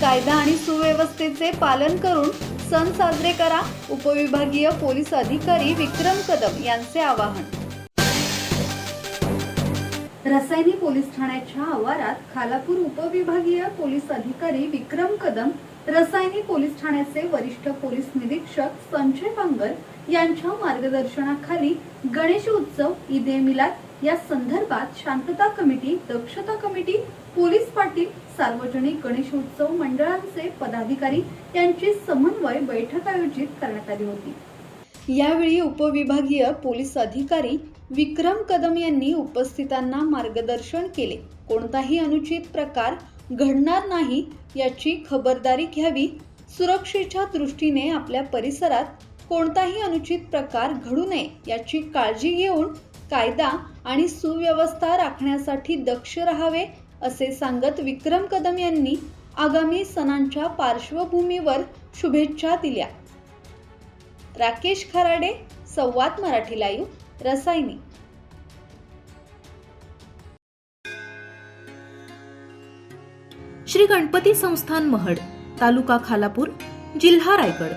कायदा आणि सुव्यवस्थेचे पालन करून सण साजरे करा उपविभागीय पोलीस अधिकारी विक्रम कदम यांचे आवाहन. रसायनी पोलीस ठाण्याच्या आवारात खालापूर उपविभागीय पोलीस अधिकारी विक्रम कदम रसायनी पोलीस ठाण्याचे वरिष्ठ पोलीस निरीक्षक संजय बांगर यांच्या मार्गदर्शनाखाली गणेश उत्सव ईद मिलाद या संदर्भात शांतता कमिटी दक्षता कमिटी पोलीस पाटील सार्वजनिक गणेश उत्सव मंडळांचे पदाधिकारी यांची समन्वय बैठक आयोजित करण्यात आली होती. यावेळी उपविभागीय पोलीस अधिकारी विक्रम कदम यांनी उपस्थितांना मार्गदर्शन केले. कोणताही अनुचित प्रकार घडणार नाही याची खबरदारी घ्यावी सुरक्षेच्या दृष्टीने आपल्या परिसरात कोणताही अनुचित प्रकार घडू नये याची काळजी घेऊन कायदा आणि सुव्यवस्था राखण्यासाठी दक्ष राहावे असे सांगत विक्रम कदम यांनी आगामी सणांच्या पार्श्वभूमीवर शुभेच्छा दिल्या. राकेश खराडे संवाद मराठी लाईव्ह रसायनी. श्री गणपती संस्थान महड तालुका खालापूर जिल्हा रायगड.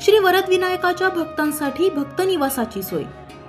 श्री वरद विनायकाच्या भक्तांसाठी भक्त निवासाची सोय.